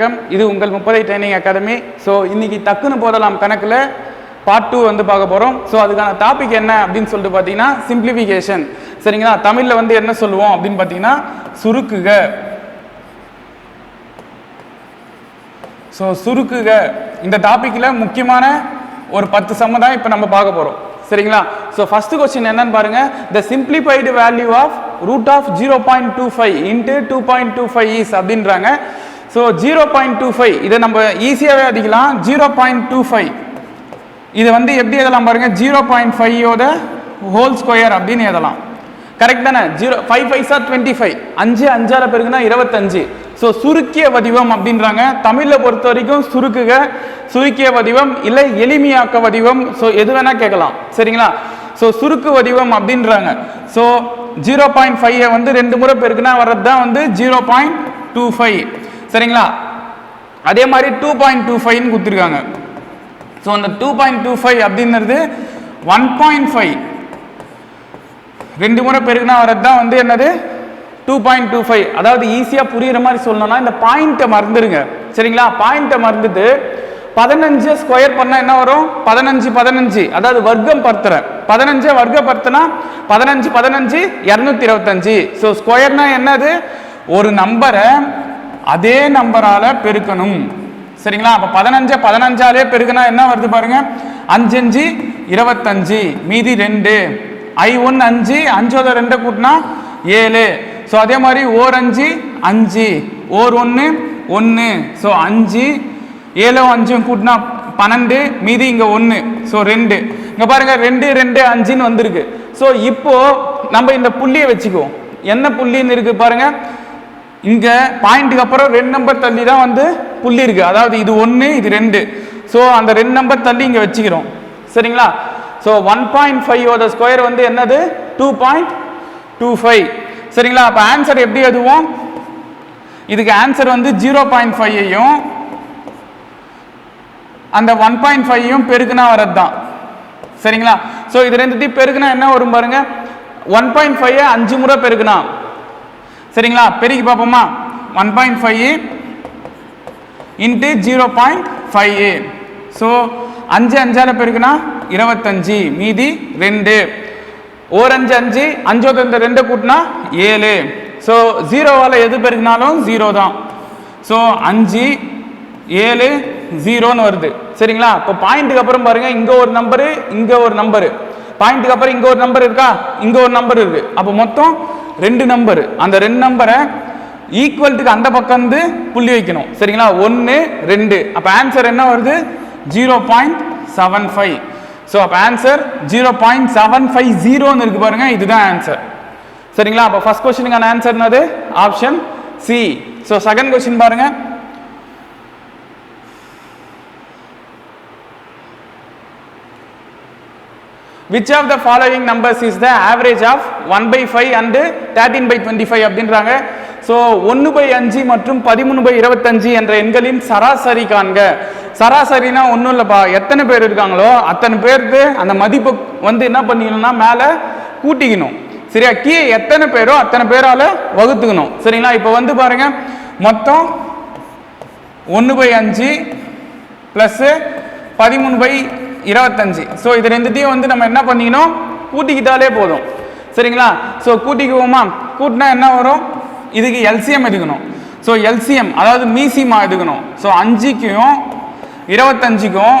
வணக்கம். இது உங்கள் முப்பதை ட்ரைனிங் அகாடமி. ஸோ இன்னைக்கு டக்குன்னு போதலாம் கணக்கில். பார்ட் டூ வந்து பார்க்க போகிறோம் ஸோ அதுக்கான டாபிக் என்ன அப்படின்னு சொல்லிட்டு பார்த்தீங்கன்னா சிம்பிளிஃபிகேஷன் சரிங்களா? தமிழில் வந்து என்ன சொல்லுவோம் அப்படின்னு பார்த்தீங்கன்னா சுருக்குக. ஸோ சுருக்குக. இந்த டாப்பிக்கில் முக்கியமான ஒரு பத்து சம்ம தான் இப்போ நம்ம பார்க்க போகிறோம் சரிங்களா? ஸோ ஃபஸ்ட்டு கொஸ்டின் என்னன்னு பாருங்க. The simplified value of root of zero point two five into two point two five is அப்படின்றாங்க. So zero point two five இதை நம்ம ஈஸியாகவே அடிக்கலாம் ஜீரோ பாயிண்ட் டூ ஃபைவ் இது வந்து எப்படி எழுதலாம் பாருங்க? ஜீரோ பாயிண்ட் ஃபைவோட ஹோல் ஸ்கொயர் அப்படின்னு எழுதலாம். கரெக்ட் தானே? Zero five five sir twenty five அஞ்சு அஞ்சார பேருக்குன்னா இருபத்தஞ்சு. ஸோ சுருக்கிய வடிவம் அப்படின்றாங்க. தமிழில் பொறுத்த வரைக்கும் சுருக்குக சுருக்கிய வடிவம் இல்லை எளிமையாக்க வடிவம். ஸோ எது வேணால் கேட்கலாம். சரிங்களா? ஸோ சுருக்கு வடிவம் அப்படின்றாங்க. ஸோ ஜீரோ பாயிண்ட் ஃபைவை வந்து ரெண்டு முறை பேருக்குன்னா வர்றது தான் வந்து ஜீரோ பாயிண்ட் டூ ஃபைவ் சரிங்களா? அதே மாதிரி டூ பாயிண்ட் டூ ஃபைவ்னு கொடுத்துருக்காங்க. ஸோ அந்த டூ பாயிண்ட் டூ ஃபைவ் அப்படின்றது ஒன் பாயிண்ட் ஃபைவ் ரெண்டு முறை பெருகுனா வரது தான் வந்து என்னது? டூ பாயிண்ட் டூ ஃபைவ் அதாவது ஈஸியாக புரிகிற மாதிரி சொல்லணும்னா இந்த பாயிண்ட்டை மறந்துடுங்க. சரிங்களா? பாயிண்ட்டை மறந்துட்டு பதினஞ்சு ஸ்கொயர் பண்ணால் என்ன வரும்? பதினஞ்சு பதினஞ்சு. அதாவது வர்க்கம் படுத்துறேன் பதினஞ்சை வர்க்கப்படுத்தினா பதினஞ்சு பதினஞ்சு இரநூத்தி இருபத்தஞ்சு. ஸோ ஸ்கொயர்னா என்னது? ஒரு நம்பரை அதே நம்பரால் பெருக்கணும். சரிங்களா? அப்போ பதினஞ்சு பதினஞ்சாலே பெருக்குனா என்ன வருது பாருங்க? அஞ்சஞ்சு இருபத்தஞ்சு மீதி ரெண்டு. ஐ ஒன்று அஞ்சு அஞ்சோட ரெண்டை கூட்டினா ஏழு. ஸோ அதே மாதிரி ஓர் அஞ்சு அஞ்சு. ஓர் ஒன்று ஒன்று ஸோ அஞ்சு ஏழோ அஞ்சும் கூட்டினா பன்னெண்டு மீதி இங்கே ஒன்று ஸோ ரெண்டு. இங்கே பாருங்கள் ரெண்டு ரெண்டு அஞ்சுன்னு வந்திருக்கு. ஸோ இப்போது நம்ம இந்த புள்ளியை வச்சுக்குவோம். என்ன புள்ளின்னு இருக்குது பாருங்கள் இங்கே பாயிண்ட்டுக்கு அப்புறம் ரெண்டு நம்பர் தள்ளி தான் வந்து புள்ளி இருக்குது அதாவது இது ஒன்று இது ரெண்டு. ஸோ அந்த ரெண்டு நம்பர் தள்ளி இங்கே வச்சுக்கிறோம். சரிங்களா? ஸோ ஒன் பாயிண்ட் ஃபைவோட ஸ்கொயர் வந்து என்னது? டூ பாயிண்ட் டூ ஃபைவ் சரிங்களா? அப்போ ஆன்சர் எப்படி எதுவும் இதுக்கு ஆன்சர் வந்து ஜீரோ பாயிண்ட் ஃபைவையும் அந்த ஒன் பாயிண்ட் ஃபைவையும் பெருக்குனா வர்றது தான் சரிங்களா? ஸோ இது ரெண்டுத்தையும் பெருக்குனா என்ன வரும் பாருங்க? ஒன் பாயிண்ட் ஃபைவ் அஞ்சு முறை பெருக்குனா. சரிங்களா? பெருக்கி பார்ப்போமா? One point five into zero point five so அஞ்சு அஞ்சால் பெருக்குனா இருபத்தஞ்சு மீதி ரெண்டு. ஓர் அஞ்சு அஞ்சு அஞ்சோட இந்த ரெண்டு கூட்டினா ஏழு. ஸோ ஜீரோவால் எது பெருக்கினாலும் ஜீரோ தான். ஸோ அஞ்சு ஏழு ஜீரோன்னு வருது. சரிங்களா? இப்போ பாயிண்ட்டுக்கு அப்புறம் பாருங்கள் இங்கே ஒரு நம்பரு இங்கே ஒரு நம்பரு பாயிண்ட்டுக்கு அப்புறம் இங்கே ஒரு நம்பர் இருக்கா? இங்கே ஒரு நம்பர் இருக்குது அப்போ மொத்தம் ரெண்டு நம்பர் அந்த ரெண்டு நம்பரை ஈக்குவல்ட்டுக்கு அந்த பக்கம் வந்து புள்ளி வைக்கணும். சரிங்களா? ஒன்று ரெண்டு. அப்போ ஆன்சர் என்ன வருது? Zero point seven five so அப்போ answer zero point seven five ஜீரோன்னு இருக்கு பாருங்க. இதுதான் ஆன்சர் சரிங்களா? அப்போ ஃபர்ஸ்ட் கொஸ்டினுக்கான ஆன்சர் என்னது? Option C so second question பாருங்க. Which of the following numbers is the average of one by five and thirteen by twenty five அப்படின்றாங்க? ஸோ ஒன்று பை அஞ்சு மற்றும் பதிமூணு பை இருபத்தஞ்சு என்ற எண்களின் சராசரி காண்க. சராசரினா ஒன்றும் இல்லைப்பா. எத்தனை பேர் இருக்காங்களோ அத்தனை பேருக்கு அந்த மதிப்பு வந்து என்ன பண்ணிக்கணும்னா மேலே கூட்டிக்கணும். சரியா? கீழே எத்தனை பேரோ அத்தனை பேரால் வகுத்துக்கணும். சரிங்களா? இப்போ வந்து பாருங்க. மொத்தம் ஒன்று பை அஞ்சு ப்ளஸ்ஸு பதிமூணு பை இருபத்தஞ்சு. ஸோ இது ரெண்டுத்தையும் வந்து நம்ம என்ன பண்ணிக்கணும்? கூட்டிக்கிட்டாலே போதும். சரிங்களா? ஸோ கூட்டிக்குவோமா? கூட்டினா என்ன வரும்? இதுக்கு எல்சிஎம் எடுக்கணும். ஸோ எல்சிஎம் அதாவது மீசிமா எடுக்கணும். ஸோ அஞ்சுக்கும் இருபத்தஞ்சுக்கும்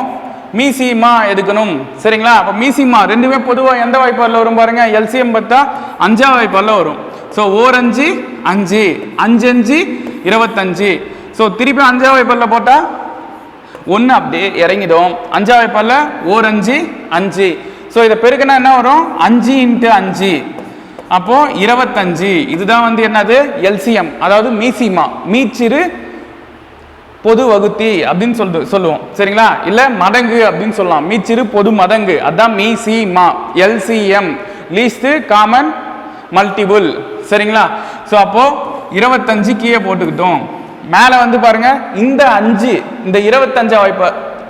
மீசிமா எடுக்கணும். சரிங்களா? அப்போ மீசிமா ரெண்டுமே பொதுவாக எந்த வாய்ப்பாரில் வரும் பாருங்க? எல்சிஎம் பார்த்தா அஞ்சா வாய்ப்பாரில் வரும். ஸோ ஓர் அஞ்சு. அஞ்சு அஞ்சு அஞ்சு இருபத்தஞ்சு. ஸோ திருப்பி அஞ்சா வாய்ப்பாரில் போட்டால் ஒன்று அப்படியே இறங்கிடும். அஞ்சாவது பல்ல ஓர் அஞ்சு அஞ்சு. ஸோ இதை பெருக்கினா என்ன வரும்? அஞ்சு இன்ட்டு அஞ்சு. அப்போ இருபத்தஞ்சு. இதுதான் வந்து என்னது? எல்சிஎம். அதாவது மீசிமா. மீச்சிறு பொது வகுத்தி அப்படின்னு சொல்லிட்டு சொல்லுவோம். சரிங்களா? இல்லை மடங்கு அப்படின்னு சொல்லலாம். மீச்சிறு பொது மடங்கு. அதான் மீசிமா. எல்சிஎம். லீஸ்ட் காமன் மல்டிபுள் சரிங்களா? ஸோ அப்போ இருபத்தஞ்சு கீழே போட்டுக்கிட்டோம். மேலே வந்து பாருங்க இந்த அஞ்சு இந்த இருபத்தஞ்சா வாய்ப்பு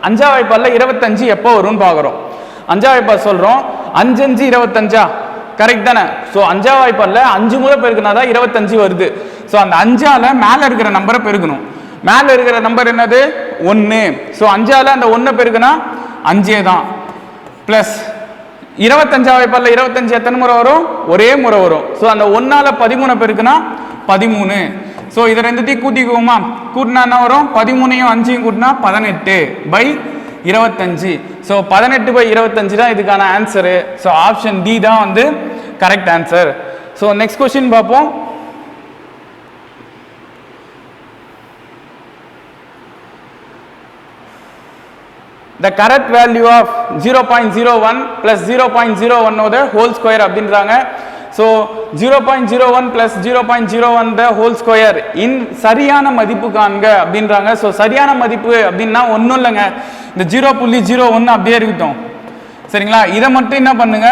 அஞ்சா வாய்ப்பால இருபத்தஞ்சு எப்போ வரும்னு பார்க்குறோம் அஞ்சா வாய்ப்பா சொல்கிறோம் அஞ்சு அஞ்சு இருபத்தஞ்சா? கரெக்ட் தானே? ஸோ அஞ்சா வாய்ப்பால அஞ்சு முறை பெருக்குனா தான் இருபத்தஞ்சு வருது. ஸோ அந்த அஞ்சால மேலே இருக்கிற நம்பரை பெருக்கணும். மேலே இருக்கிற நம்பர் என்னது? ஒன்று ஸோ அஞ்சால் அந்த ஒன்றை பெருக்குனா அஞ்சே தான். ப்ளஸ் இருபத்தஞ்சா வாய்ப்பால இருபத்தஞ்சு எத்தனை முறை வரும்? ஒரே முறை வரும். ஸோ அந்த ஒன்னால பதிமூணு பெருக்குனா பதிமூணு. ஸோ இதை ரெண்டுத்தையும் கூட்டிக்குவோமா? கூட்டினா என்ன வரும்? பதிமூணையும் அஞ்சையும் கூட்டினா பதினெட்டு பை இருபத்தஞ்சு. ஸோ பதினெட்டு பை இருபத்தஞ்சு தான் இதுக்கான ஆன்சரு ஸோ ஆப்ஷன் டி தான் வந்து correct answer so next question பார்ப்போம். The correct value of zero point zero one of 0.01 plus 0.01 ஓட ஹோல் ஸ்கொயர் அப்படின்றாங்க. So zero point zero one plus zero point zero one the whole square in சரியான மதிப்பு காண்க அப்படின்றாங்க. So சரியான மதிப்பு அப்படின்னா ஒன்றும் இல்லைங்க. இந்த ஜீரோ புள்ளி ஜீரோ ஒன்று அப்படியே இருக்கட்டும். சரிங்களா? இதை மட்டும் என்ன பண்ணுங்க?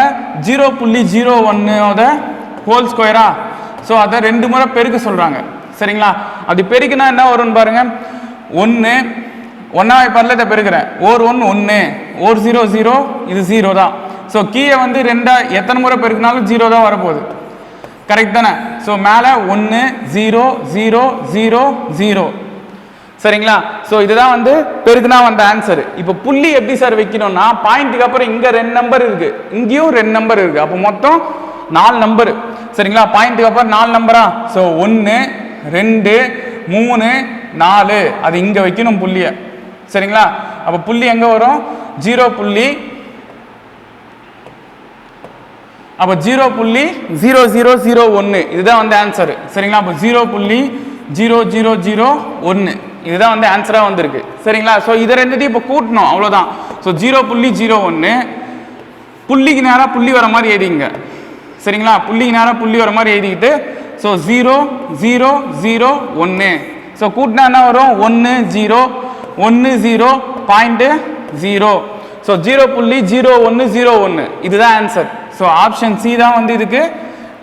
ஜீரோ புள்ளி ஜீரோ ஒன்னோட ஹோல் ஸ்கொயரா ஸோ அதை ரெண்டு முறை பெருக்க சொல்கிறாங்க சரிங்களா? அப்படி பெருக்கினா என்ன வரும்னு பாருங்க. ஒன்று ஒன்றாவது பரல இதை பெருக்கிறேன். ஓர் ஒன்று ஒன்று ஓர் ஜீரோ ஜீரோ இது ஜீரோ தான். ஸோ கீழே வந்து ரெண்டா எத்தனை முறை பெருக்கினாலும் ஜீரோ தான் வரப்போகுது. கரெக்ட் தானே? ஸோ மேலே ஒன்று ஜீரோ ஜீரோ ஜீரோ ஜீரோ சரிங்களா? ஸோ இதுதான் வந்து பெருக்குனா வந்த ஆன்சர் இப்போ புள்ளி எப்படி சார் வைக்கணும்னா பாயிண்ட்டுக்கு அப்புறம் இங்கே ரெண்டு நம்பர் இருக்கு. இங்கேயும் ரெண்டு நம்பர் இருக்கு. அப்போ மொத்தம் நாலு நம்பர் சரிங்களா? பாயிண்ட்டுக்கு அப்புறம் நாலு நம்பரா ஸோ ஒன்று ரெண்டு மூணு நாலு. அது இங்கே வைக்கணும் புள்ளியை. சரிங்களா? அப்போ புள்ளி எங்கே வரும்? ஜீரோ புள்ளி அப்போ ஜீரோ புள்ளி ஜீரோ ஜீரோ ஜீரோ ஒன்று இதுதான் வந்து ஆன்சர் சரிங்களா? அப்போ ஜீரோ புள்ளி ஜீரோ ஜீரோ ஜீரோ ஒன்று இதுதான் வந்து ஆன்சராக வந்திருக்கு. சரிங்களா? ஸோ இதை ரெண்டுத்தையும் இப்போ கூட்டணும். அவ்வளோதான் ஸோ ஜீரோ புள்ளி ஜீரோ ஒன்று புள்ளிக்கு நேராக புள்ளி வர மாதிரி எழுதிங்க. சரிங்களா? புள்ளிக்கு நேராக புள்ளி வர மாதிரி எழுதிக்கிட்டு ஸோ ஜீரோ ஜீரோ ஜீரோ ஒன்று ஸோ கூட்டினா என்ன வரும்? ஒன்று ஜீரோ ஒன்று zero point zero. So zero புள்ளி ஜீரோ ஒன்று ஜீரோ ஒன்று இதுதான் ஆன்சர் ஸோ ஆப்ஷன் சி தான் வந்து இதுக்கு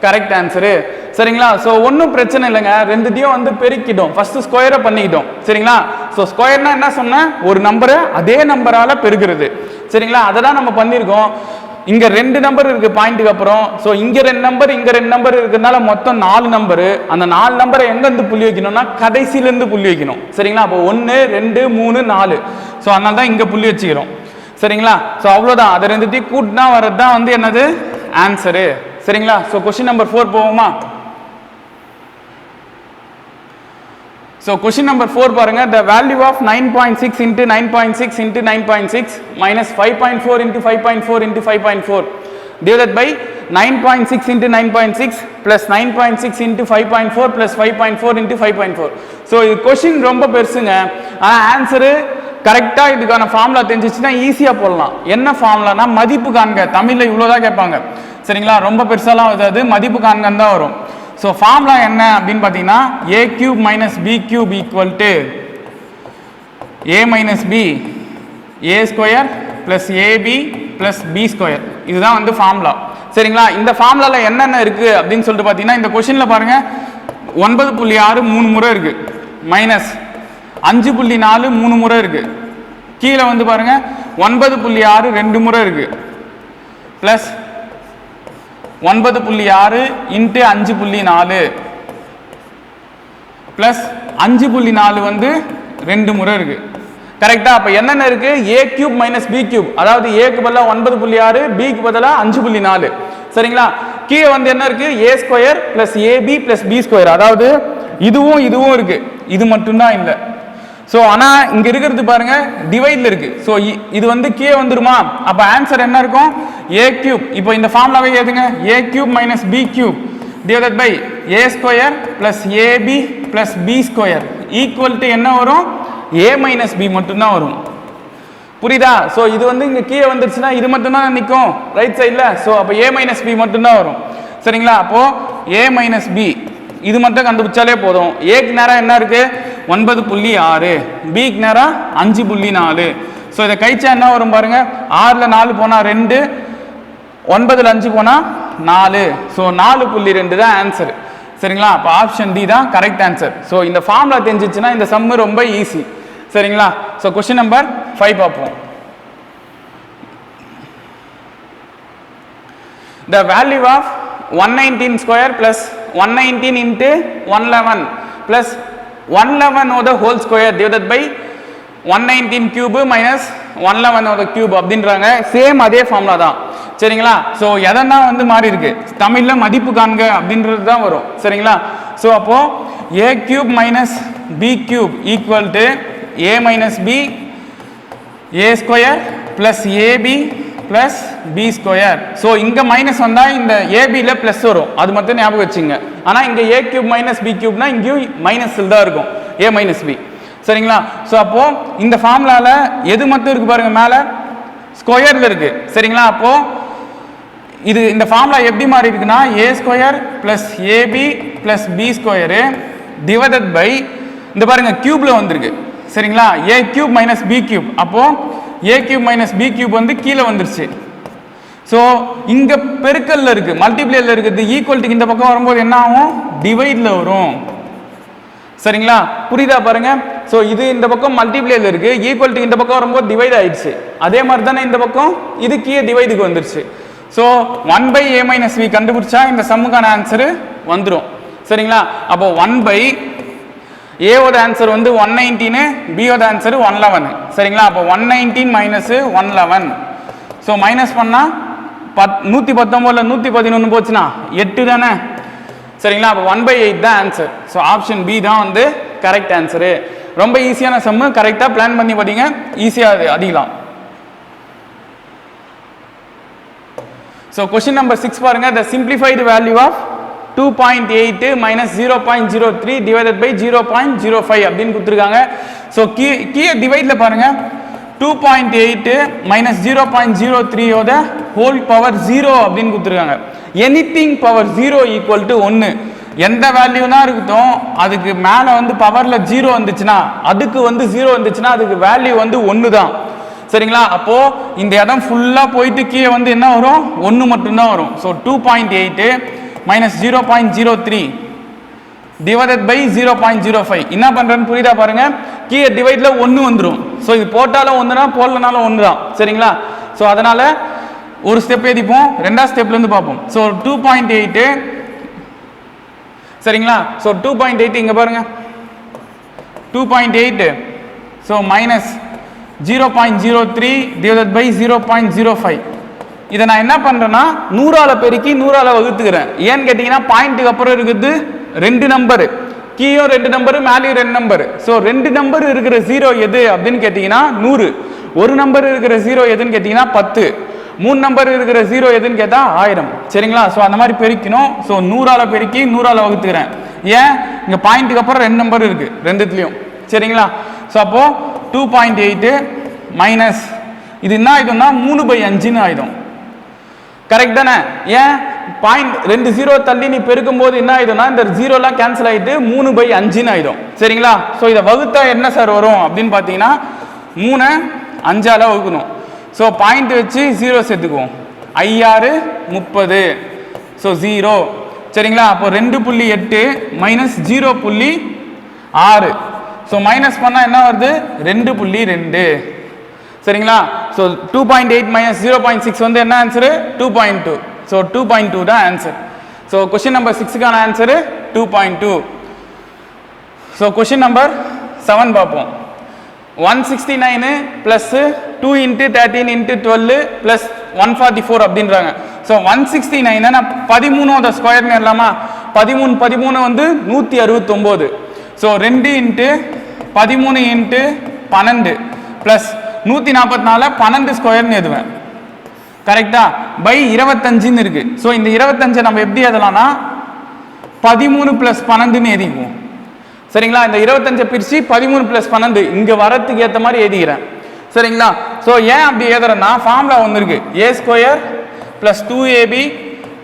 கரெக்ட் ஆன்சரு சரிங்களா? ஸோ ஒன்றும் பிரச்சனை இல்லைங்க. ரெண்டுத்தையும் வந்து பெருக்கிட்டோம். ஃபர்ஸ்ட் ஸ்கொயரை பண்ணிக்கிட்டோம். சரிங்களா? ஸோ ஸ்கொயர்னா என்ன சொன்னேன் ஒரு நம்பரை அதே நம்பரால் பெருக்கிறது சரிங்களா? அதை தான் நம்ம பண்ணியிருக்கோம். இங்கே ரெண்டு நம்பர் இருக்கு பாயிண்ட்டுக்கு அப்புறம். ஸோ இங்கே ரெண்டு நம்பர் இங்கே ரெண்டு நம்பர் இருக்கிறதுனால மொத்தம் நாலு நம்பர் அந்த நாலு நம்பரை எங்கேருந்து புள்ளி வைக்கணும்னா கடைசியிலேருந்து புள்ளி வைக்கணும். சரிங்களா? அப்போ ஒன்று ரெண்டு மூணு நாலு. ஸோ அதனால தான் இங்கே புள்ளி வச்சுக்கிறோம். சரிங்களா? ஸோ அவ்வளோதான் அதை ரெண்டுத்தையும் கூட்டினா வர்றது தான் வந்து என்னது? ஆன்சரு சரிங்களா? ஸோ கொஷின் நம்பர் ஃபோர் போவோமா? ஸோ கொஷின் நம்பர் ஃபோர் பாருங்க. The value of nine point six into nine point six into nine point six minus five point four into five point four into five point four divide by nine point six into nine point six plus nine point six into five point four plus five point four into five point four so இது question ரொம்ப பெருசுங்க. ஆனால் answer கரெக்டாக இதுக்கான formula தெரிஞ்சிச்சுன்னா ஈஸியாக போடலாம். என்ன ஃபார்முலானா மதிப்பு காண்க. தமிழில் இவ்வளோதான் கேட்பாங்க. சரிங்களா? ரொம்ப பெருசாலாம் வராது. மதிப்பு காண்கன்னு தான் வரும். ஸோ ஃபார்முலா என்ன அப்படின்னு பார்த்தீங்கன்னா a cube minus b cube equal to a minus b a square plus a b plus b square இதுதான் வந்து ஃபார்முலா சரிங்களா? இந்த ஃபார்முலாவில் என்னென்ன இருக்குது அப்படின்னு சொல்லிட்டு பார்த்தீங்கன்னா இந்த கொஷினில் பாருங்கள் ஒன்பது புள்ளி ஆறு மூணு முறை இருக்குது மைனஸ் அஞ்சு புள்ளி நாலு மூணு முறை இருக்குது கீழே வந்து பாருங்கள் ஒன்பது புள்ளி ஆறு ரெண்டு முறை இருக்குது ப்ளஸ் ஒன்பது புள்ளி ஆறு இன்ட்டு அஞ்சு புள்ளி நாலு. ப்ளஸ் அஞ்சு புள்ளி நாலு வந்து ரெண்டு முறை இருக்கு. கரெக்டா அப்ப என்னென்ன இருக்கு? A cube minus b cube அதாவது ஏக்கு பதிலாக ஒன்பது புள்ளி ஆறு பிக்கு பதிலாக அஞ்சு புள்ளி நாலு. சரிங்களா? கீழே வந்து என்ன இருக்கு? A square plus a b plus b square அதாவது இதுவும் இதுவும் இருக்கு. இது மட்டும்தான் இல்லை. ஸோ ஆனால் இங்கே இருக்கிறது பாருங்க டிவைடில் இருக்கு. ஸோ இது வந்து கே வந்துருமா? அப்போ ஆன்சர் என்ன இருக்கும்? ஏ கியூப் இப்போ இந்த ஃபார்முலாவே ஏதுங்க a cube minus b cube divide by a square plus a b plus b square equal to என்ன வரும்? ஏ மைனஸ் பி மட்டும்தான் வரும். புரியுதா? ஸோ இது வந்து இங்கே கீழே வந்துருச்சுன்னா இது மட்டும்தான் நிற்கும் ரைட் சைடில் ஸோ அப்போ ஏ மைனஸ் பி மட்டும்தான் வரும். சரிங்களா? அப்போது ஏ மைனஸ் பி இது மட்டும் கண்டுபிடிச்சாலே போதும். ஏக்கு நேரம் என்ன இருக்குது ஒன்பது புள்ளி ஆறு. பிக்கு நேராக அஞ்சு புள்ளி நாலு. ஸோ இதை கழிச்சா என்ன வரும் பாருங்க? ஆறில் நாலு போனால் ரெண்டு ஒன்பதுல அஞ்சு போனால் நாலு. ஸோ நாலு புள்ளி ரெண்டு தான் ஆன்சர் சரிங்களா? அப்போ ஆப்ஷன் டி தான் கரெக்ட் ஆன்சர் ஸோ இந்த ஃபார்முலா தெரிஞ்சிச்சுன்னா இந்த சம்மு ரொம்ப ஈஸி சரிங்களா? ஸோ கொஸ்டின் நம்பர் ஃபைவ் பார்ப்போம். The value of one nineteen square plus one nineteen into one eleven one oh the whole square divided by one nineteen cube minus one eleven oh the cube அப்படின்றாங்க. Same அதே formula தான். சரிங்களா? So எதனா வந்து மாறி இருக்கு? தமிழில் மதிப்பு காண்க அப்படின்றது தான் வரும். சரிங்களா? ஸோ அப்போ a cube minus b cube equal to a minus b a square plus a b plus b square so இங்கே மைனஸ் வந்தால் இந்த ஏபியில் ப்ளஸ் வரும். அது மட்டும் ஞாபகம் வச்சுங்க ஆனால் இங்கே ஏ கியூப் மைனஸ் பி கியூப்னா இங்கேயும் மைனஸில் தான் இருக்கும். ஏ மைனஸ் பி சரிங்களா? ஸோ அப்போது இந்த ஃபார்முலாவில் எது மட்டும் இருக்குது பாருங்கள் மேலே? ஸ்கொயரில் இருக்குது சரிங்களா? அப்போது இது இந்த ஃபார்முலா எப்படி மாறி இருக்குன்னா a square plus a b plus b square divided by இந்த பாருங்கள் க்யூப்பில் வந்திருக்கு. சரிங்களா? A cube minus b cube அப்போது a cube minus b cube வந்து கீழே வந்துருச்சு. ஸோ இங்கே பெருக்கல்ல இருக்கு மல்டிப்ளேயில் இருக்குது ஈக்குவல்டிக்கு இந்த பக்கம் வரும்போது என்ன ஆகும்? டிவைட்ல வரும். சரிங்களா? புரியுதா பாருங்க? ஸோ இது இந்த பக்கம் மல்டிப்ளேல இருக்கு ஈக்குவல்டிக்கு இந்த பக்கம் வரும்போது டிவைட் ஆயிடுச்சு. அதே மாதிரி தானே இந்த பக்கம்? இது கீழே டிவைடுக்கு வந்துருச்சு. So one by a minus v கண்டுபிடிச்சா இந்த சம்முக்கான ஆன்சரு வந்துடும் சரிங்களா? அப்போ ஒன் பை ஏவோட ஆன்சர் வந்து ஒன் நைன்டீனு பியோட ஆன்சர் ஒன் லெவனு சரிங்களா? அப்போ one nineteen minus one eleven so minus பண்ணால் பத் நூற்றி பத்தொம்போதில் நூற்றி பதினொன்று போச்சுன்னா எட்டு தானே? சரிங்களா? அப்போ ஒன் பை எயிட் தான் ஆன்சர் ஸோ ஆப்ஷன் பி தான் வந்து கரெக்ட் ஆன்சரு ரொம்ப ஈஸியான சம்மு கரெக்டாக பிளான் பண்ணி பார்த்தீங்க ஈஸியாக அதிகலாம் ஸோ கொஷின் நம்பர் சிக்ஸ் பாருங்க. The simplified value of two point eight minus zero point zero three divided by zero point zero five அப்படின்னு கொடுத்துருக்காங்க. ஸோ கீ கீழே டிவைடில் பாருங்கள் two point eight minus zero point zero த்ரீயோட ஹோல் பவர் ஜீரோ அப்படின்னு கொடுத்துருக்காங்க. Anything power zero equal to ஒன்று எந்த வேல்யூனா இருக்கட்டும் அதுக்கு மேலே வந்து பவரில் ஜீரோ வந்துச்சுன்னா அதுக்கு வந்து ஜீரோ வந்துச்சுன்னா அதுக்கு வேல்யூ வந்து ஒன்று தான். சரிங்களா? அப்போது இந்த இடம் ஃபுல்லாக போயிட்டு கீழே வந்து என்ன வரும்? ஒன்று மட்டும்தான் வரும். So two point eight minus zero point zero three divided by zero point zero five என்ன பண்ணுறேன்னு புரியுதா பாருங்க? கீழே டிவைடில் ஒன்று வந்துடும் ஸோ இது போட்டாலும் ஒன்று தான் போடலனாலும் ஒன்று தான் சரிங்களா? ஸோ அதனால் ஒரு ஸ்டெப் எழுதிப்போம் ரெண்டாவது ஸ்டெப்லேருந்து பார்ப்போம். ஸோ டூ பாயிண்ட் எயிட்டு சரிங்களா? ஸோ டூ பாயிண்ட் எயிட் இங்கே பாருங்க. Two point eight so minus zero point zero three divide by zero point zero five இதை நான் என்ன பண்ணுறேன்னா நூறால பெருக்கி நூறால வகுத்துக்கிறேன். ஏன்னு கேட்டிங்கன்னா பாயிண்ட்டுக்கு அப்புறம் இருக்குது ரெண்டு நம்பரு கீயும் ரெண்டு நம்பரு மேலேயும் ரெண்டு நம்பர் ஸோ ரெண்டு நம்பர் இருக்கிற ஜீரோ எது அப்படின்னு கேட்டிங்கன்னா நூறு. ஒரு நம்பர் இருக்கிற ஜீரோ எதுன்னு கேட்டிங்கன்னா பத்து. மூணு நம்பர் இருக்கிற ஜீரோ எதுன்னு கேட்டால் ஆயிரம். சரிங்களா? ஸோ அந்த மாதிரி பெருக்கணும். ஸோ நூறால பெருக்கி நூறால வகுத்துக்கிறேன். ஏன்? இங்கே பாயிண்ட்டுக்கு அப்புறம் ரெண்டு நம்பர் இருக்குது ரெண்டுத்துலேயும். சரிங்களா? ஸோ அப்போது டூ பாயிண்ட் எயிட்டு மைனஸ் இது என்ன ஆகிடும்னா மூணு பை அஞ்சுன்னு ஆயிடும். கரெக்ட் தானே? ஏன்? பாயிண்ட் ரெண்டு ஜீரோ தள்ளி நீ பெருக்கும் போது என்ன ஆயிடும்னா இந்த ஜீரோலாம் கேன்சல் ஆயிட்டு மூணு பை அஞ்சுன்னு ஆயிடும். சரிங்களா? ஸோ இதை வகுத்தா என்ன சார் வரும் அப்படின்னு பார்த்தீங்கன்னா மூணு அஞ்சால வகுக்கணும். ஸோ பாயிண்ட் வச்சு ஜீரோ சேர்த்துக்குவோம். ஐயாறு முப்பது. ஸோ ஜீரோ சரிங்களா? அப்போ ரெண்டு புள்ளி எட்டு மைனஸ் ஜீரோ புள்ளி ஆறு. ஸோ மைனஸ் பண்ணால் என்ன வருது? ரெண்டு புள்ளி ரெண்டு. சரிங்களா? So two point eight minus zero point six வந்து என்ன answer two point two so two point two தான் answer so question number சிக்ஸுக்கான answer two point two so question number seven பார்ப்போம். One sixty nine plus two into thirteen into twelve plus one forty four அப்படின்றாங்க so one sixty நைனை நான் பதிமூணோட ஸ்கொயர்னு இல்லாமா பதிமூணு பதிமூணு வந்து நூற்றி அறுபத்தொம்போது. ஸோ ரெண்டு இன்ட்டு பதிமூணு இன்ட்டு பன்னெண்டு ப்ளஸ் நூற்றி நாற்பத்தி நாலு பன்னெண்டு ஸ்கொயர்னு எழுதுவேன். கரெக்டா பை இருபத்தஞ்சுன்னு இருக்கு. ஸோ இந்த இருபத்தஞ்சை நம்ம எப்படி எழுதலாம்னா பதிமூணு ப்ளஸ் பன்னெண்டுன்னு எழுதிக்குவோம். சரிங்களா? இந்த இருபத்தஞ்சை பிரித்து பதிமூணு ப்ளஸ் பன்னெண்டு இங்கே வரத்துக்கு ஏற்ற மாதிரி எழுதிக்கிறேன். சரிங்களா? ஸோ ஏன் அப்படி எழுதுறேன்னா ஃபார்முலா ஒன்று இருக்கு. A square plus two a b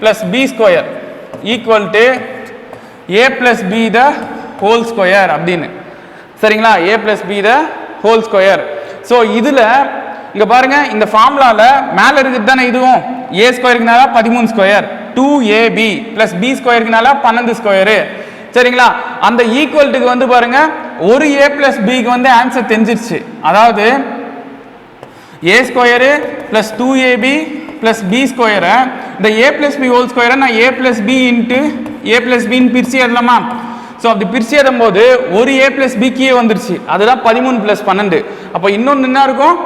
plus b square equal to a plus b the whole square அப்படின்னு. சரிங்களா? A plus b the whole square so இதில் இங்கே பாருங்கள் இந்த ஃபார்முலாவில் மேலே இருக்குது தானே இதுவும்? ஏ ஸ்கொயருக்குனால பதிமூணு square two a b plus b ஸ்கொயருக்குனால பன்னெண்டு ஸ்கொயரு சரிங்களா? அந்த ஈக்குவல்ட்டுக்கு வந்து பாருங்கள் ஒரு ஏ ப்ளஸ் பிக்கு வந்து ஆன்சர் தெரிஞ்சிருச்சு. அதாவது a square plus two a b plus b ஸ்கொயரை இந்த ஏ ப்ளஸ் பி ஹோல் ஸ்கொயரை நான் a plus b into a plus பின்னு பிரித்து எழுதலாமா ஸோ அப்படி பிரிச்சு எழுதும் போது ஒரு ஏ பிளஸ் பி வந்துருச்சு. அதுதான் பதிமூணு பிளஸ் பன்னெண்டு. அப்போ இன்னொன்று என்ன இருக்கும்?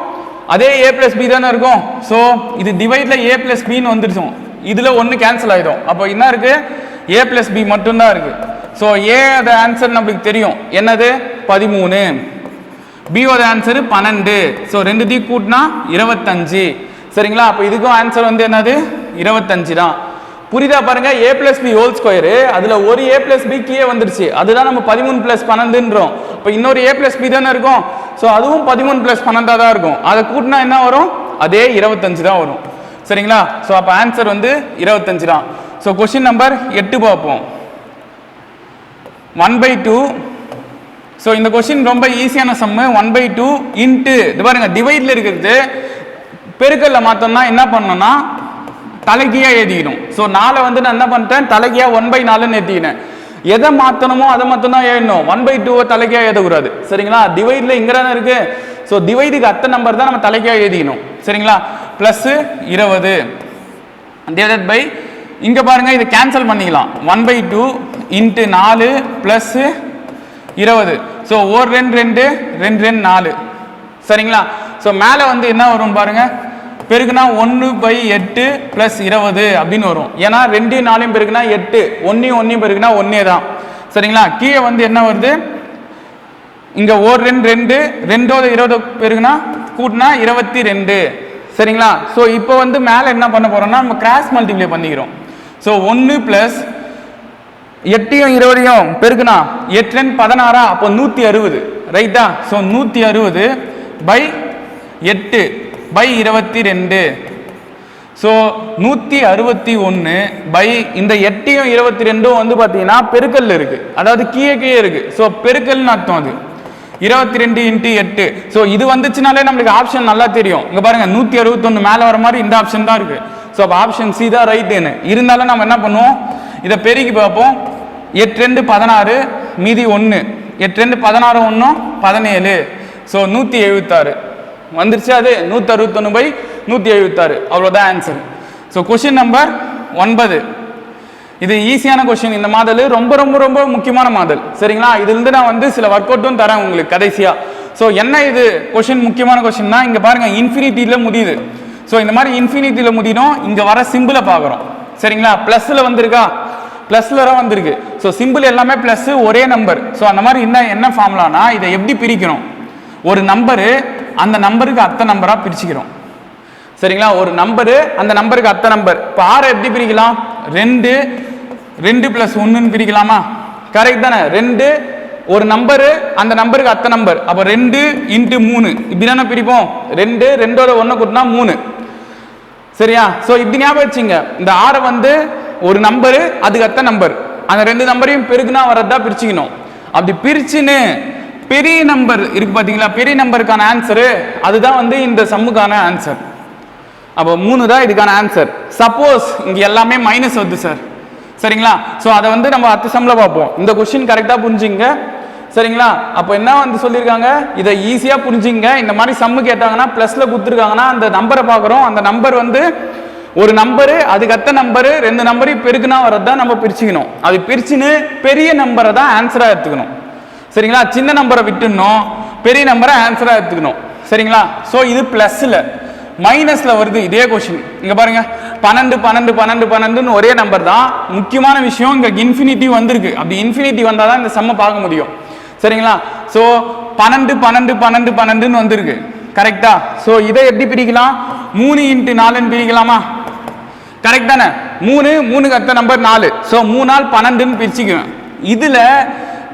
அதே ஏ பிளஸ் பி தானே இருக்கும். ஸோ இது டிவைட்ல ஏ பிளஸ் பின்னு வந்துருச்சோம் இதில் ஒன்று கேன்சல் ஆகிடும் அப்போ என்ன இருக்கு? ஏ பிளஸ் பி மட்டும்தான் இருக்கு. ஸோ ஏ அது ஆன்சர் நம்மளுக்கு தெரியும். என்னது? பதிமூணு. பியோட ஆன்சர் பன்னெண்டு. ஸோ ரெண்டு தீ கூட்டினா இருபத்தஞ்சு. சரிங்களா? அப்போ இதுக்கும் ஆன்சர் வந்து என்னது? இருபத்தஞ்சு தான் புரியுதா பாருங்க? A plus b whole square அதில் ஒரு ஏ பிளஸ் பி கீழே வந்துருச்சு. அதுதான் நம்ம பதிமூணு பிளஸ் பன்னெண்டுன்றோம். இப்போ இன்னொரு ஏ பிளஸ் பி தானே இருக்கும்? ஸோ அதுவும் பதிமூணு பிளஸ் பன்னெண்டாக தான் இருக்கும். அதை கூட்டினா என்ன வரும்? அதே இருபத்தஞ்சு தான் வரும். சரிங்களா? ஸோ அப்போ ஆன்சர் வந்து இருபத்தஞ்சு தான். ஸோ கொஷின் நம்பர் எட்டு பார்ப்போம். ஒன் பை டூ ஸோ இந்த கொஸ்டின் ரொம்ப ஈஸியான sum one by two into இது பாருங்க டிவைடில் இருக்கிறது பெருக்கல்ல மாத்தோம்னா என்ன பண்ணோம்னா தலைக்கியா எழுதிக்கணும். ஸோ நாளை வந்து நான் என்ன பண்ணிட்டேன்? தலைக்கியா ஒன் பை நாலுன்னு ஏற்றிக்கினேன் எதை மாற்றணுமோ அதை மட்டும் தான் எழுதணும் ஒன் பை டூவை தலைக்கியா எழுதக்கூடாது. சரிங்களா? டிவைட்ல இங்கே தானே இருக்கு. ஸோ டிவைடுக்கு அத்தை நம்பர் தான் நம்ம தலைக்கியா எழுதிக்கணும். சரிங்களா? ப்ளஸ்ஸு இருபது. டிவைடட் பை இங்க பாருங்க இதை கேன்சல் பண்ணிக்கலாம். ஒன் பை டூ இன்ட்டு நாலு ப்ளஸ்ஸு இருபது. ஸோ ஒரு ரெண்டு ரெண்டு ரெண்டு ரெண்டு நாலு. சரிங்களா? ஸோ மேலே வந்து என்ன வரும் பாருங்கள் பெருக்குனா ஒன்று பை எட்டு ப்ளஸ் இருபது அப்படின்னு வரும். ஏன்னா ரெண்டு நாலையும் பெருக்குனா எட்டு. ஒன்றையும் ஒன்றையும் பெருக்குனா ஒன்றே தான். சரிங்களா? கீழே வந்து என்ன வருது? இங்கே ஒரு ரெண்டு ரெண்டு. ரெண்டோட இருபது பெருக்குனா கூட்டினா இருபத்தி ரெண்டு. சரிங்களா? ஸோ இப்போ வந்து மேலே என்ன பண்ண போகிறோம்னா நம்ம கிராஸ் மல்டிப்ளை பண்ணிக்கிறோம். ஸோ ஒன்று ப்ளஸ் எட்டையும் இருபதையும் பெருக்குனா எட்டுன்னு பதினாறா? அப்போ நூற்றி அறுபது. ரைட்டா ஸோ நூற்றி அறுபது பை எட்டு. பை இருபத்தி ரெண்டு ஸோ நூற்றி அறுபத்தி ஒன்று பை இந்த எட்டையும் இருபத்தி ரெண்டும் வந்து பார்த்தீங்கன்னா பெருக்கல் இருக்கு. அதாவது கீழே கீழே இருக்கு. ஸோ பெருக்கல்னு அர்த்தம் அது. இருபத்தி ரெண்டு இன்ட்டு எட்டு. ஸோ இது வந்துச்சுனாலே நம்மளுக்கு ஆப்ஷன் நல்லா தெரியும். இங்கே பாருங்க நூற்றி அறுபத்தொன்று மேலே வர மாதிரி இந்த ஆப்ஷன் தான் இருக்கு. ஸோ அப்போ ஆப்ஷன் சி தான் ரைட்டுன்னு இருந்தாலும் நம்ம என்ன பண்ணுவோம்? இதை பெருக்கி பார்ப்போம். எட்டு ரெண்டு பதினாறு மீதி ஒன்று எட்டு ரெண்டு பதினாறு ஒன்றும் பதினேழு. ஸோ நூற்றி எழுபத்தாறு வந்துருச்சு அது? நூற்றி அறுபத்தொன்று பை நூற்றி எழுபத்தாறு அவ்வளோதான் ஆன்சர் ஸோ கொஷின் நம்பர் ஒன்பது. இது ஈஸியான கொஷின் இந்த மாடல் ரொம்ப ரொம்ப ரொம்ப முக்கியமான மாடல். சரிங்களா? இதுலேருந்து நான் வந்து சில ஒர்க் அவுட்டும் தரேன் உங்களுக்கு கடைசியாக ஸோ என்ன இது? கொஷின் முக்கியமான கொஷின்னா இங்கே பாருங்க இன்ஃபினிட்டியில் முடியுது. ஸோ இந்த மாதிரி இன்ஃபினிட்டியில் முடியணும். இங்கே வர சிம்பிளை பார்க்குறோம். சரிங்களா? ப்ளஸில் வந்திருக்கா? ப்ளஸில் தான் வந்திருக்கு. ஸோ சிம்பிள் எல்லாமே ப்ளஸ்ஸு ஒரே நம்பர் ஸோ அந்த மாதிரி என்ன என்ன ஃபார்முலானா இதை எப்படி பிரிக்கணும்? ஒரு நம்பரு அந்த நம்பருக்கு அத்தை நம்பராக பிரிச்சுக்கிறோம். சரிங்களா? ஒரு நம்பரு அந்த நம்பருக்கு அத்தை நம்பர். இப்போ ஆறை எப்படி பிரிக்கலாம்? ரெண்டு ரெண்டு பிளஸ் ஒன்றுன்னு பிரிக்கலாமா? கரெக்ட் தானே? ரெண்டு ஒரு நம்பரு அந்த நம்பருக்கு அத்தை நம்பர். அப்போ ரெண்டு இன்ட்டு மூணு. இப்படி தானே பிரிப்போம்? ரெண்டு ரெண்டோட ஒன்று கூட்டினா மூணு. சரியா? ஸோ இப்படி ஞாபகம் வச்சுங்க. இந்த ஆறை வந்து ஒரு நம்பரு அதுக்கு அத்தை நம்பர். அந்த ரெண்டு நம்பரையும் பெருக்குனா வரதா பிரிச்சுக்கணும். அப்படி பிரிச்சுன்னு பெரிய நம்பர் இருக்கு பார்த்தீங்களா பெரிய நம்பருக்கான ஆன்சரு அதுதான் வந்து இந்த சம்முக்கான ஆன்சர் அப்போ மூணு தான் இதுக்கான ஆன்சர் சப்போஸ் இங்கே எல்லாமே மைனஸ் வருது சார் சரிங்களா? ஸோ அதை வந்து நம்ம அடுத்த சம்மில் பார்ப்போம். இந்த கொஷின் கரெக்டாக புரிஞ்சுங்க. சரிங்களா? அப்போ என்ன வந்து சொல்லியிருக்காங்க? இதை ஈஸியாக புரிஞ்சுங்க. இந்த மாதிரி சம்மு கேட்டாங்கன்னா ப்ளஸில் கொடுத்துருக்காங்கன்னா அந்த நம்பரை பார்க்குறோம். அந்த நம்பர் வந்து ஒரு நம்பரு அதுக்கத்த நம்பரு ரெண்டு நம்பரையும் பெருக்குனா வரது தான் நம்ம பிரிச்சுக்கணும். அது பிரிச்சுன்னு பெரிய நம்பரை தான் ஆன்சராக எடுத்துக்கணும். சரிங்களா? சின்ன நம்பரை விட்டுணும் பெரிய நம்பரை ஆன்சராக எடுத்துக்கணும். சரிங்களா? ஸோ இது ப்ளஸ்ஸில் மைனஸில் வருது இதே கொஷின் இங்கே பாருங்க. பன்னெண்டு பன்னெண்டு பன்னெண்டு பன்னெண்டுன்னு ஒரே நம்பர் தான். முக்கியமான விஷயம் இங்கே இன்ஃபினிட்டி வந்திருக்கு. அப்படி இன்ஃபினிட்டி வந்தால் தான் இந்த செம்மை பார்க்க முடியும். சரிங்களா? ஸோ பன்னெண்டு பன்னெண்டு பன்னெண்டு பன்னெண்டுன்னு வந்திருக்கு. கரெக்டா ஸோ இதை எப்படி பிரிக்கலாம்? மூணு இன்ட்டு நாலுன்னு பிரிக்கலாமா? கரெக்ட் தானே? மூணு மூணுக்கு நம்பர் நாலு. ஸோ மூணு நாள் பன்னெண்டுன்னு பிரிச்சுக்குவேன் இதில்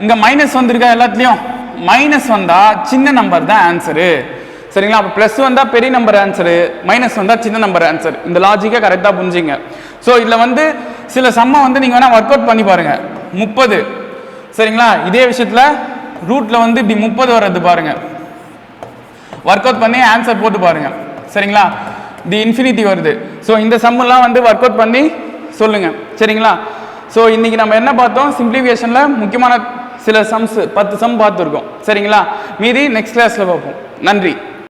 இங்க மைனஸ் வந்திருக்கா எல்லாத்துலயும்? மைனஸ் வந்தா சின்ன நம்பர் தான் ஆன்சரு சரிங்களா? அப்போ ப்ளஸ் வந்தா பெரிய நம்பர் ஆன்சரு மைனஸ் வந்தா சின்ன நம்பர் ஆன்சர் இந்த லாஜிக்கை கரெக்டாக புரிஞ்சுங்க. ஸோ இதில் வந்து சில சம்மை வந்து நீங்கள் வேணால் ஒர்க் அவுட் பண்ணி பாருங்க. முப்பது. சரிங்களா? இதே விஷயத்தில் ரூட்டில் வந்து இப்படி முப்பது வர்றது பாருங்க. ஒர்க் அவுட் பண்ணி ஆன்சர் போட்டு பாருங்க. சரிங்களா? தி இன்ஃபினிட்டி வருது. ஸோ இந்த சம்மெல்லாம் வந்து ஒர்க் அவுட் பண்ணி சொல்லுங்க. சரிங்களா? ஸோ இன்னைக்கு நம்ம என்ன பார்த்தோம்? சிம்பிளிஃபிகேஷனில் முக்கியமான சில சம்ஸ் பத்து சம் பார்த்துருக்கோம். சரிங்களா? மீதி நெக்ஸ்ட் கிளாஸில் பார்ப்போம். நன்றி.